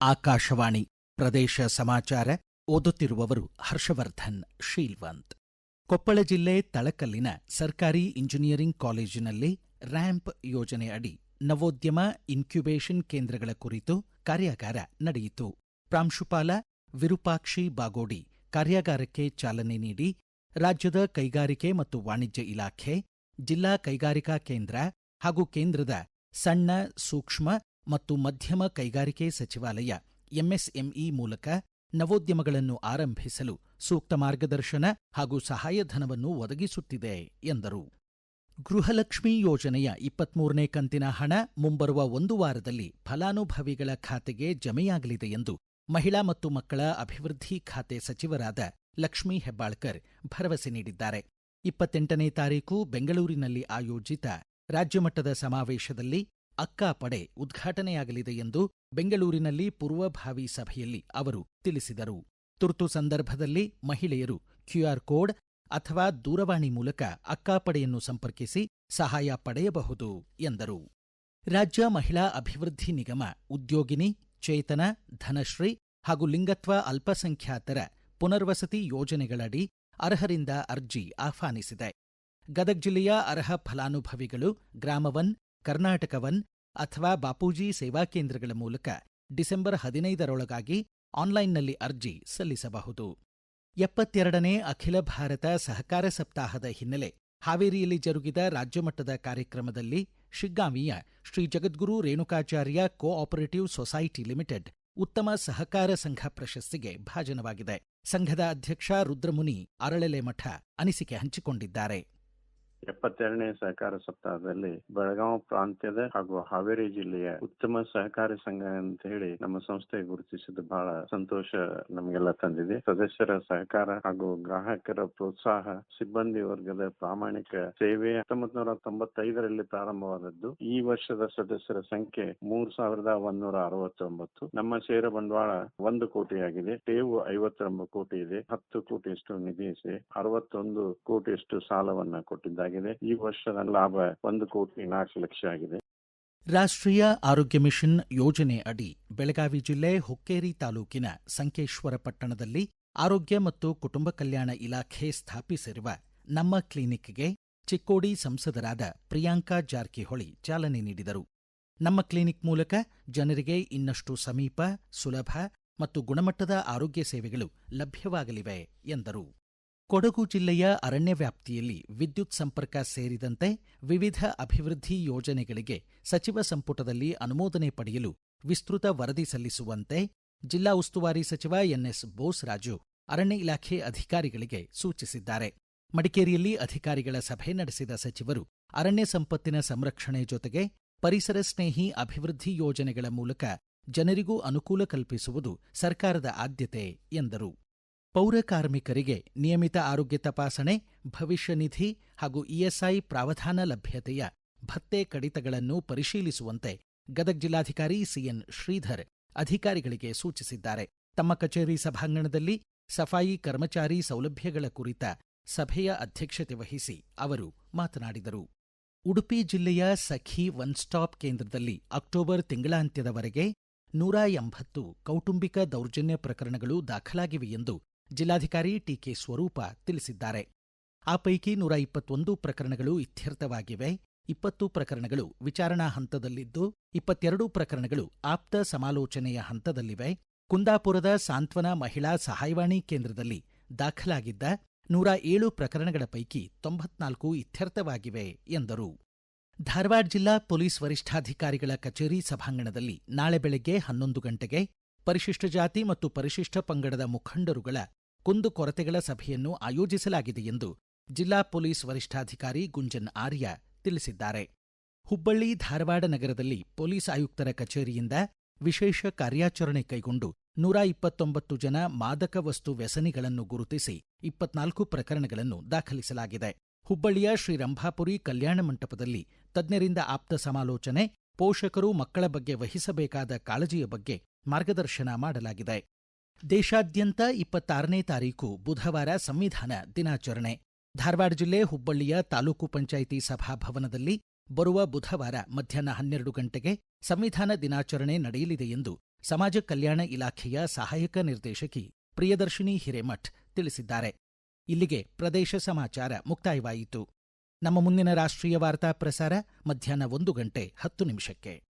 ಆಕಾಶವಾಣಿ ಪ್ರದೇಶ ಸಮಾಚಾರ ಓದುತ್ತಿರುವವರು ಹರ್ಷವರ್ಧನ್, ಶೀಲ್ವಂತ್. ಕೊಪ್ಪಳ ಜಿಲ್ಲೆ ತಳಕಲ್ಲಿನ ಸರ್ಕಾರಿ ಇಂಜಿನಿಯರಿಂಗ್ ಕಾಲೇಜಿನಲ್ಲಿ ರ್ಯಾಂಪ್ ಯೋಜನೆ ಅಡಿ ನವೋದ್ಯಮ ಇನ್ಕ್ಯುಬೇಷನ್ ಕೇಂದ್ರಗಳ ಕುರಿತು ಕಾರ್ಯಾಗಾರ ನಡೆಯಿತು. ಪ್ರಾಂಶುಪಾಲ ವಿರೂಪಾಕ್ಷಿ ಬಾಗೋಡಿ ಕಾರ್ಯಾಗಾರಕ್ಕೆ ಚಾಲನೆ ನೀಡಿ ರಾಜ್ಯದ ಕೈಗಾರಿಕೆ ಮತ್ತು ವಾಣಿಜ್ಯ ಇಲಾಖೆ, ಜಿಲ್ಲಾ ಕೈಗಾರಿಕಾ ಕೇಂದ್ರ ಹಾಗೂ ಕೇಂದ್ರದ ಸಣ್ಣ ಸೂಕ್ಷ್ಮ ಮತ್ತು ಮಧ್ಯಮ ಕೈಗಾರಿಕೆ ಸಚಿವಾಲಯ, ಎಂಎಸ್ಎಂಇ ಮೂಲಕ ನವೋದ್ಯಮಗಳನ್ನು ಆರಂಭಿಸಲು ಸೂಕ್ತ ಮಾರ್ಗದರ್ಶನ ಹಾಗೂ ಸಹಾಯಧನವನ್ನು ಒದಗಿಸುತ್ತಿದೆ ಎಂದರು. ಗೃಹಲಕ್ಷ್ಮಿ ಯೋಜನೆಯ ಇಪ್ಪತ್ಮೂರನೇ ಕಂತಿನ ಹಣ ಮುಂಬರುವ ಒಂದು ವಾರದಲ್ಲಿ ಫಲಾನುಭವಿಗಳ ಖಾತೆಗೆ ಜಮೆಯಾಗಲಿದೆ ಎಂದು ಮಹಿಳಾ ಮತ್ತು ಮಕ್ಕಳ ಅಭಿವೃದ್ಧಿ ಖಾತೆ ಸಚಿವರಾದ ಲಕ್ಷ್ಮೀ ಹೆಬ್ಬಾಳ್ಕರ್ ಭರವಸೆ ನೀಡಿದ್ದಾರೆ. ಇಪ್ಪತ್ತೆಂಟನೇ ತಾರೀಕು ಬೆಂಗಳೂರಿನಲ್ಲಿ ಆಯೋಜಿತ ರಾಜ್ಯಮಟ್ಟದ ಸಮಾವೇಶದಲ್ಲಿ ಅಕ್ಕಾ ಪಡೆ ಉದ್ಘಾಟನೆಯಾಗಲಿದೆ ಎಂದು ಬೆಂಗಳೂರಿನಲ್ಲಿ ಪೂರ್ವಭಾವಿ ಸಭೆಯಲ್ಲಿ ಅವರು ತಿಳಿಸಿದರು. ತುರ್ತು ಸಂದರ್ಭದಲ್ಲಿ ಮಹಿಳೆಯರು ಕ್ಯೂಆರ್ ಕೋಡ್ ಅಥವಾ ದೂರವಾಣಿ ಮೂಲಕ ಅಕ್ಕಾಪಡೆಯನ್ನು ಸಂಪರ್ಕಿಸಿ ಸಹಾಯ ಪಡೆಯಬಹುದು ಎಂದರು. ರಾಜ್ಯ ಮಹಿಳಾ ಅಭಿವೃದ್ಧಿ ನಿಗಮ ಉದ್ಯೋಗಿನಿ, ಚೇತನ, ಧನಶ್ರೀ ಹಾಗೂ ಲಿಂಗತ್ವ ಅಲ್ಪಸಂಖ್ಯಾತರ ಪುನರ್ವಸತಿ ಯೋಜನೆಗಳಡಿ ಅರ್ಹರಿಂದ ಅರ್ಜಿ ಆಹ್ವಾನಿಸಿದೆ. ಗದಗ ಜಿಲ್ಲೆಯ ಅರ್ಹ ಫಲಾನುಭವಿಗಳು ಗ್ರಾಮವನ್ ಕರ್ನಾಟಕವನ್ ಅಥವಾ ಬಾಪೂಜಿ ಸೇವಾ ಕೇಂದ್ರಗಳ ಮೂಲಕ ಡಿಸೆಂಬರ್ ಹದಿನೈದರೊಳಗಾಗಿ ಆನ್ಲೈನ್ನಲ್ಲಿ ಅರ್ಜಿ ಸಲ್ಲಿಸಬಹುದು. ಎಪ್ಪತ್ತೆರಡನೇ ಅಖಿಲ ಭಾರತ ಸಹಕಾರ ಸಪ್ತಾಹದ ಹಿನ್ನೆಲೆ ಹಾವೇರಿಯಲ್ಲಿ ಜರುಗಿದ ರಾಜ್ಯಮಟ್ಟದ ಕಾರ್ಯಕ್ರಮದಲ್ಲಿ ಶಿಗ್ಗಾಂವಿಯ Shri Jagadguru Renukacharya cooperative society limited ಉತ್ತಮ ಸಹಕಾರ ಸಂಘ ಪ್ರಶಸ್ತಿಗೆ ಭಾಜನವಾಗಿದೆ. ಸಂಘದ ಅಧ್ಯಕ್ಷ ರುದ್ರಮುನಿ ಅರಳೆಲೆಮಠ ಅನಿಸಿಕೆ ಹಂಚಿಕೊಂಡಿದ್ದಾರೆ. ಎಪ್ಪತ್ತೆರಡನೇ ಸಹಕಾರ ಸಪ್ತಾಹದಲ್ಲಿ ಬೆಳಗಾವಿ ಪ್ರಾಂತ್ಯದ ಹಾಗೂ ಹಾವೇರಿ ಜಿಲ್ಲೆಯ ಉತ್ತಮ ಸಹಕಾರಿ ಸಂಘ ಅಂತ ಹೇಳಿ ನಮ್ಮ ಸಂಸ್ಥೆ ಗುರುತಿಸಿದ್ದು ಬಹಳ ಸಂತೋಷ ನಮಗೆಲ್ಲ ತಂದಿದೆ. ಸದಸ್ಯರ ಸಹಕಾರ ಹಾಗೂ ಗ್ರಾಹಕರ ಪ್ರೋತ್ಸಾಹ ಸಿಬ್ಬಂದಿ ವರ್ಗದ ಪ್ರಾಮಾಣಿಕ ಸೇವೆ ಹತ್ತೊಂಬತ್ ನೂರ ತೊಂಬತ್ತೈದರಲ್ಲಿ ಪ್ರಾರಂಭವಾದದ್ದು. ಈ ವರ್ಷದ ಸದಸ್ಯರ ಸಂಖ್ಯೆ ಮೂರ್ ಸಾವಿರದ ಒಂದೂರ ಅರವತ್ತೊಂಬತ್ತು. ನಮ್ಮ ಸೇರ ಬಂಡವಾಳ ಒಂದು ಕೋಟಿಯಾಗಿದೆ. ಟೇವು ಐವತ್ತೊಂಬತ್ತು ಕೋಟಿ ಇದೆ. ಹತ್ತು ಕೋಟಿಯಷ್ಟು ನಿಧಿ ಅರವತ್ತೊಂದು ಕೋಟಿಯಷ್ಟು ಸಾಲವನ್ನ ಕೊಟ್ಟಿದ್ದಾರೆ. ಈ ವರ್ಷದ ಲಾಭ ಒಂದು ಕೋಟಿ ನಾಲ್ಕು ಲಕ್ಷ ಆಗಿದೆ. ರಾಷ್ಟ್ರೀಯ ಆರೋಗ್ಯ ಮಿಷನ್ ಯೋಜನೆ ಅಡಿ ಬೆಳಗಾವಿ ಜಿಲ್ಲೆ ಹುಕ್ಕೇರಿ ತಾಲೂಕಿನ ಸಂಕೇಶ್ವರ ಪಟ್ಟಣದಲ್ಲಿ ಆರೋಗ್ಯ ಮತ್ತು ಕುಟುಂಬ ಕಲ್ಯಾಣ ಇಲಾಖೆ ಸ್ಥಾಪಿಸಿರುವ ನಮ್ಮ ಕ್ಲಿನಿಕ್ಗೆ ಚಿಕ್ಕೋಡಿ ಸಂಸದರಾದ ಪ್ರಿಯಾಂಕಾ ಜಾರಕಿಹೊಳಿ ಚಾಲನೆ ನೀಡಿದರು. ನಮ್ಮ ಕ್ಲಿನಿಕ್ ಮೂಲಕ ಜನರಿಗೆ ಇನ್ನಷ್ಟು ಸಮೀಪ, ಸುಲಭ ಮತ್ತು ಗುಣಮಟ್ಟದ ಆರೋಗ್ಯ ಸೇವೆಗಳು ಲಭ್ಯವಾಗಲಿವೆ ಎಂದರು. ಕೊಡಗು ಜಿಲ್ಲೆಯ ಅರಣ್ಯ ವ್ಯಾಪ್ತಿಯಲ್ಲಿ ವಿದ್ಯುತ್ ಸಂಪರ್ಕ ಸೇರಿದಂತೆ ವಿವಿಧ ಅಭಿವೃದ್ಧಿ ಯೋಜನೆಗಳಿಗೆ ಸಚಿವ ಸಂಪುಟದಲ್ಲಿ ಅನುಮೋದನೆ ಪಡೆಯಲು ವಿಸ್ತೃತ ವರದಿ ಸಲ್ಲಿಸುವಂತೆ ಜಿಲ್ಲಾ ಉಸ್ತುವಾರಿ ಸಚಿವ ಎನ್ಎಸ್ ಬೋಸ್ರಾಜು ಅರಣ್ಯ ಇಲಾಖೆ ಅಧಿಕಾರಿಗಳಿಗೆ ಸೂಚಿಸಿದ್ದಾರೆ. ಮಡಿಕೇರಿಯಲ್ಲಿ ಅಧಿಕಾರಿಗಳ ಸಭೆ ನಡೆಸಿದ ಸಚಿವರು ಅರಣ್ಯ ಸಂಪತ್ತಿನ ಸಂರಕ್ಷಣೆ ಜೊತೆಗೆ ಪರಿಸರ ಸ್ನೇಹಿ ಅಭಿವೃದ್ಧಿ ಯೋಜನೆಗಳ ಮೂಲಕ ಜನರಿಗೂ ಅನುಕೂಲ ಕಲ್ಪಿಸುವುದು ಸರ್ಕಾರದ ಆದ್ಯತೆ ಎಂದರು. ಪೌರ ಕಾರ್ಮಿಕರಿಗೆ ನಿಯಮಿತ ಆರೋಗ್ಯ ತಪಾಸಣೆ, ಭವಿಷ್ಯ ನಿಧಿ ಹಾಗೂ ಇಎಸ್ಐ ಪ್ರಾವಧಾನ ಲಭ್ಯತೆಯ ಭತ್ತೆ ಕಡಿತಗಳನ್ನು ಪರಿಶೀಲಿಸುವಂತೆ ಗದಗ ಜಿಲ್ಲಾಧಿಕಾರಿ ಸಿಎನ್ ಶ್ರೀಧರ್ ಅಧಿಕಾರಿಗಳಿಗೆ ಸೂಚಿಸಿದ್ದಾರೆ. ತಮ್ಮ ಕಚೇರಿ ಸಭಾಂಗಣದಲ್ಲಿ ಸಫಾಯಿ ಕರ್ಮಚಾರಿ ಸೌಲಭ್ಯಗಳ ಕುರಿತ ಸಭೆಯ ಅಧ್ಯಕ್ಷತೆ ವಹಿಸಿ ಅವರು ಮಾತನಾಡಿದರು. ಉಡುಪಿ ಜಿಲ್ಲೆಯ ಸಖಿ ಒನ್ ಸ್ಟಾಪ್ ಕೇಂದ್ರದಲ್ಲಿ ಅಕ್ಟೋಬರ್ ತಿಂಗಳಾಂತ್ಯದವರೆಗೆ ನೂರ ಎಂಬತ್ತು ಕೌಟುಂಬಿಕ ದೌರ್ಜನ್ಯ ಪ್ರಕರಣಗಳು ದಾಖಲಾಗಿವೆ ಎಂದು ಜಿಲ್ಲಾಧಿಕಾರಿ ಟಿಕೆ ಸ್ವರೂಪ ತಿಳಿಸಿದ್ದಾರೆ. ಆ ಪೈಕಿ ನೂರ ಇಪ್ಪತ್ತೊಂದು ಪ್ರಕರಣಗಳು ಇತ್ಯರ್ಥವಾಗಿವೆ. ಇಪ್ಪತ್ತು ಪ್ರಕರಣಗಳು ವಿಚಾರಣಾ ಹಂತದಲ್ಲಿದ್ದು, ಇಪ್ಪತ್ತೆರಡು ಪ್ರಕರಣಗಳು ಆಪ್ತ ಸಮಾಲೋಚನೆಯ ಹಂತದಲ್ಲಿವೆ. ಕುಂದಾಪುರದ ಸಾಂತ್ವನ ಮಹಿಳಾ ಸಹಾಯವಾಣಿ ಕೇಂದ್ರದಲ್ಲಿ ದಾಖಲಾಗಿದ್ದ ನೂರ ಏಳು ಪ್ರಕರಣಗಳ ಪೈಕಿ ತೊಂಬತ್ನಾಲ್ಕು ಇತ್ಯರ್ಥವಾಗಿವೆ ಎಂದರು. ಧಾರವಾಡ ಜಿಲ್ಲಾ ಪೊಲೀಸ್ ವರಿಷ್ಠಾಧಿಕಾರಿಗಳ ಕಚೇರಿ ಸಭಾಂಗಣದಲ್ಲಿ ನಾಳೆ ಬೆಳಗ್ಗೆ ಹನ್ನೊಂದು ಗಂಟೆಗೆ ಪರಿಶಿಷ್ಟ ಜಾತಿ ಮತ್ತು ಪರಿಶಿಷ್ಟ ಪಂಗಡದ ಮುಖಂಡರುಗಳ ಕುಂದುಕೊರತೆಗಳ ಸಭೆಯನ್ನು ಆಯೋಜಿಸಲಾಗಿದೆ ಎಂದು ಜಿಲ್ಲಾ ಪೊಲೀಸ್ ವರಿಷ್ಠಾಧಿಕಾರಿ ಗುಂಜನ್ ಆರ್ಯ ತಿಳಿಸಿದ್ದಾರೆ. ಹುಬ್ಬಳ್ಳಿ ಧಾರವಾಡ ನಗರದಲ್ಲಿ ಪೊಲೀಸ್ ಆಯುಕ್ತರ ಕಚೇರಿಯಿಂದ ವಿಶೇಷ ಕಾರ್ಯಾಚರಣೆ ಕೈಗೊಂಡು ನೂರ ಇಪ್ಪತ್ತೊಂಬತ್ತು ಜನ ಮಾದಕ ವಸ್ತು ವ್ಯಸನಿಗಳನ್ನು ಗುರುತಿಸಿ ಇಪ್ಪತ್ನಾಲ್ಕು ಪ್ರಕರಣಗಳನ್ನು ದಾಖಲಿಸಲಾಗಿದೆ. ಹುಬ್ಬಳ್ಳಿಯ ಶ್ರೀ ರಂಭಾಪುರಿ ಕಲ್ಯಾಣ ಮಂಟಪದಲ್ಲಿ ತಜ್ಞರಿಂದ ಆಪ್ತ ಸಮಾಲೋಚನೆ, ಪೋಷಕರು ಮಕ್ಕಳ ಬಗ್ಗೆ ವಹಿಸಬೇಕಾದ ಕಾಳಜಿಯ ಬಗ್ಗೆ ಮಾರ್ಗದರ್ಶನ ಮಾಡಲಾಗಿದೆ. ದೇಶಾದ್ಯಂತ ಇಪ್ಪತ್ತಾರನೇ ತಾರೀಕು ಬುಧವಾರ ಸಂವಿಧಾನ ದಿನಾಚರಣೆ. ಧಾರವಾಡ ಜಿಲ್ಲೆ ಹುಬ್ಬಳ್ಳಿಯ ತಾಲೂಕು ಪಂಚಾಯಿತಿ ಸಭಾಭವನದಲ್ಲಿ ಬರುವ ಬುಧವಾರ ಮಧ್ಯಾಹ್ನ ಹನ್ನೆರಡು ಗಂಟೆಗೆ ಸಂವಿಧಾನ ದಿನಾಚರಣೆ ನಡೆಯಲಿದೆ ಎಂದು ಸಮಾಜ ಕಲ್ಯಾಣ ಇಲಾಖೆಯ ಸಹಾಯಕ ನಿರ್ದೇಶಕಿ ಪ್ರಿಯದರ್ಶಿನಿ ಹಿರೇಮಠ್ ತಿಳಿಸಿದ್ದಾರೆ. ಇಲ್ಲಿಗೆ ಪ್ರದೇಶ ಸಮಾಚಾರ ಮುಕ್ತಾಯವಾಯಿತು. ನಮ್ಮ ಮುಂದಿನ ರಾಷ್ಟ್ರೀಯ ವಾರ್ತಾ ಪ್ರಸಾರ ಮಧ್ಯಾಹ್ನ ಒಂದು ಗಂಟೆ ಹತ್ತು ನಿಮಿಷಕ್ಕೆ.